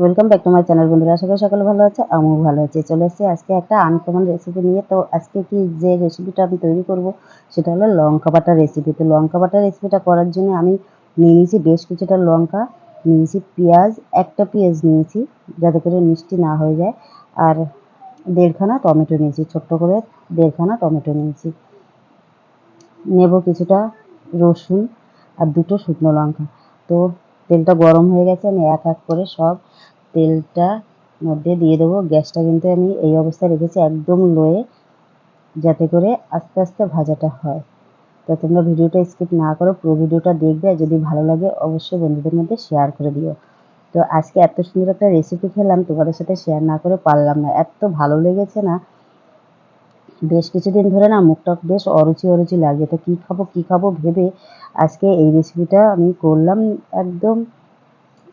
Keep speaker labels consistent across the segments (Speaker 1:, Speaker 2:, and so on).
Speaker 1: Welcome back to my channel বন্ধুরা। আশা করি সকালে ভালো আছে, আমিও ভালো আছি। চলে এসেছি আজকে একটা আনকমন রেসিপি নিয়ে। তো আজকে কি যে রেসিপিটা আমি তৈরি করব, সেটা হলো লঙ্কা বাটা রেসিপি তো লঙ্কা বাটা রেসিপিটা করার জন্য আমি নিয়ে নিয়েছি বেশ কিছুটা লঙ্কা নিয়েছি পেঁয়াজ, একটা পেঁয়াজ নিয়েছি, যাতে করে মিষ্টি না হয়ে যায়। আর দেড়খানা টমেটো নিয়েছি, ছোট্ট করে দেড়খানা টমেটো নিয়েছি। নেব কিছুটা রসুন আর দুটো শুকনো লঙ্কা। তো তেলটা গরম হয়ে গেছে, আমি এক এক করে সব তেলটা মধ্যে দিয়ে দেবো। গ্যাসটা কিন্তু আমি এই অবস্থায় রেখেছি একদম লোয়ে যাতে করে আস্তে আস্তে ভাজাটা হয়। তো তোমরা ভিডিওটা স্কিপ না করো, পুরো ভিডিওটা দেখবে যদি ভালো লাগে অবশ্যই বন্ধুদের মধ্যে শেয়ার করে দিও। তো আজকে এত সুন্দর একটা রেসিপি খেলাম, তোমাদের সাথে শেয়ার না করে পারলাম না। এত ভালো লেগেছে না? বেশ কিছুদিন ধরে না মুখটা বেশ অরুচি অরুচি লাগে তো কী খাব কী খাব ভেবে আজকে এই রেসিপিটা আমি করলাম একদম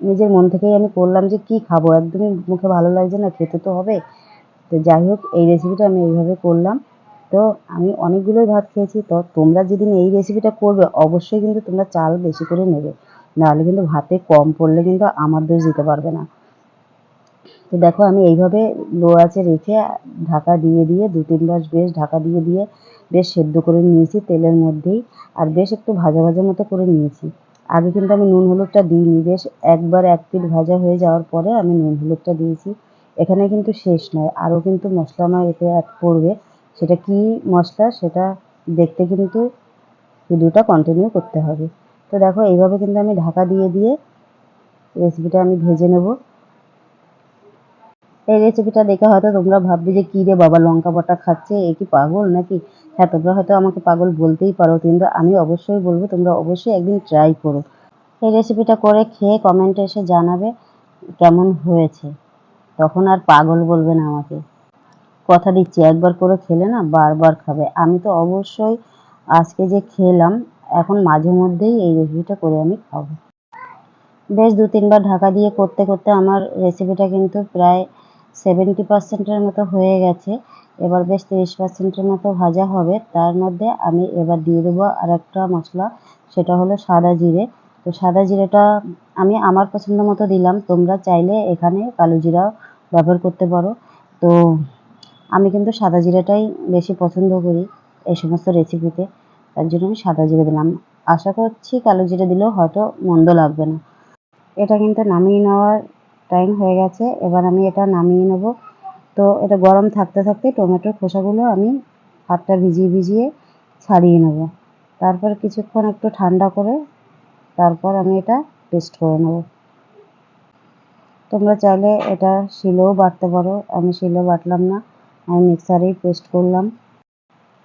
Speaker 1: নিজের মন থেকেই আমি করলাম যে কি খাব? একদমই মুখে ভালো লাগছে না, খেতে তো হবে। তো যাই হোক, এই রেসিপিটা আমি এইভাবে করলাম। তো আমি অনেকগুলোই ভাত খেয়েছি। তো তোমরা যেদিন এই রেসিপিটা করবে, অবশ্যই কিন্তু তোমরা চাল বেশি করে নেবে। নাহলে কিন্তু ভাতে কম পড়লে কিন্তু আমার দোষ দিতে পারবে না। তো দেখো, আমি এইভাবে লো আছে রেখে ঢাকা দিয়ে দিয়ে দু তিনবার বেশ ঢাকা দিয়ে দিয়ে বেশ সেদ্ধ করে নিয়েছি তেলের মধ্যেই। আর বেশ একটু ভাজা ভাজা মতো করে নিয়েছি। আগে কিন্তু আমি নুন হলুদটা দিইনি, বেশ একবার এক পিঠ ভাজা হয়ে যাওয়ার পরে আমি নুন হলুদটা দিয়েছি। এখানে কিন্তু শেষ নয়, আরও কিন্তু মশলা আমার এতে অ্যাড করবে। সেটা কি মশলা সেটা দেখতে কিন্তু ভিডিওটা কন্টিনিউ করতে হবে। তো দেখো, এইভাবে কিন্তু আমি ঢাকা দিয়ে দিয়ে রেসিপিটা আমি ভেজে নেব। এই রেসিপিটা দেখে হয়তো তোমরা ভাববে যে কী রে বাবা, লঙ্কা বাটা খাচ্ছে, এ কি পাগল নাকি? হ্যাঁ তোমরা হয়তো আমাকে পাগল বলতেই পারো, কিন্তু আমি অবশ্যই বলব, তোমরা অবশ্যই একদিন ট্রাই করো। এই রেসিপিটা করে খেয়ে কমেন্টে এসে জানাবে কেমন হয়েছে। তখন আর পাগল বলবে না আমাকে। কথা দিচ্ছি, একবার করে খেলে না বারবার খাবে। আমি তো অবশ্যই আজকে যে খেলাম, এখন মাঝে মধ্যেই এই রেসিপিটা করে আমি খাব। বেশ দু তিনবার ঢাকা দিয়ে করতে করতে আমার রেসিপিটা কিন্তু প্রায় সেভেন্টি পার্সেন্টের মতো হয়ে গেছে। এবার বেশ তিরিশ পার্সেন্টের মতো ভাজা হবে। তার মধ্যে আমি এবার দিয়ে দেবো আর একটা মশলা, সেটা হলো সাদা জিরে। তো সাদা জিরেটা আমি আমার পছন্দ মতো দিলাম। তোমরা চাইলে এখানে কালো জিরাও ব্যবহার করতে পারো। তো আমি কিন্তু সাদা জিরাটাই বেশি পছন্দ করি এই সমস্ত রেসিপিতে তার জন্য আমি সাদা জিরে দিলাম। আশা করছি কালো জিরে দিলেও হয়তো মন্দ লাগবে না। এটা কিন্তু নামিয়ে নেওয়ার টাইম হয়ে গেছে, এবার আমি এটা নামিয়ে নেব। তো এটা গরম থাকতে থাকতে টমেটোর খোসাগুলো আমি হাতটা ভিজিয়ে ভিজিয়ে ছাড়িয়ে নেব। তারপর কিছুক্ষণ একটু ঠান্ডা করে তারপর আমি এটা পেস্ট করে নেব। তোমরা চাইলে এটা শিলেও বাটতে পারো, আমি শিলে বাটলাম না, আমি মিক্সারেই পেস্ট করলাম।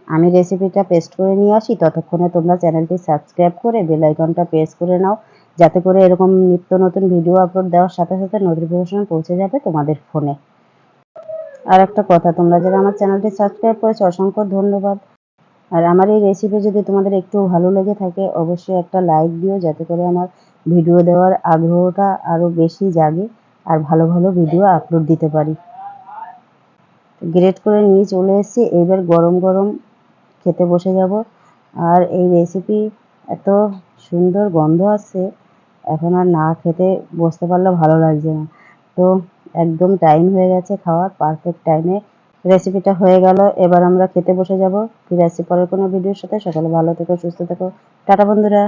Speaker 1: আমি রেসিপিটা পেস্ট করে নিয়ে আসি, ততক্ষণে তোমরা চ্যানেলটি সাবস্ক্রাইব করে বেল আইকনটা প্রেস করে নাও, যাতে করে এরকম নিত্য নতুন ভিডিও আপলোড দেওয়ার সাথে সাথে নোটিফিকেশন পৌঁছে যাবে তোমাদের ফোনে আর একটা কথা, তোমরা যারা আমার চ্যানেলটি সাবস্ক্রাইব করেছ, অসংখ্য ধন্যবাদ। আর আমার এই রেসিপি যদি তোমাদের একটু ভালো লেগে থাকে, অবশ্যই একটা লাইক দিও, যাতে করে আমার ভিডিও দেওয়ার আগ্রহটা আরও বেশি জাগে আর ভালো ভালো ভিডিও আপলোড দিতে পারি। গ্রেট করে নিয়ে চলে এসেছি, এবার গরম গরম খেতে বসে যাব। আর এই রেসিপি এত সুন্দর গন্ধ আসছে, এখন আর না খেতে বসতে পারলে ভালো লাগছে না। তো একদম টাইম হয়ে গেছে খাওয়ার পারফেক্ট টাইমে রেসিপিটা হয়ে গেল। এবার আমরা খেতে বসে যাব। ফিরে আসছি পরের কোনো ভিডিওর সাথে। সকালে ভালো থেকো, সুস্থ থেকো। টাটা বন্ধুরা।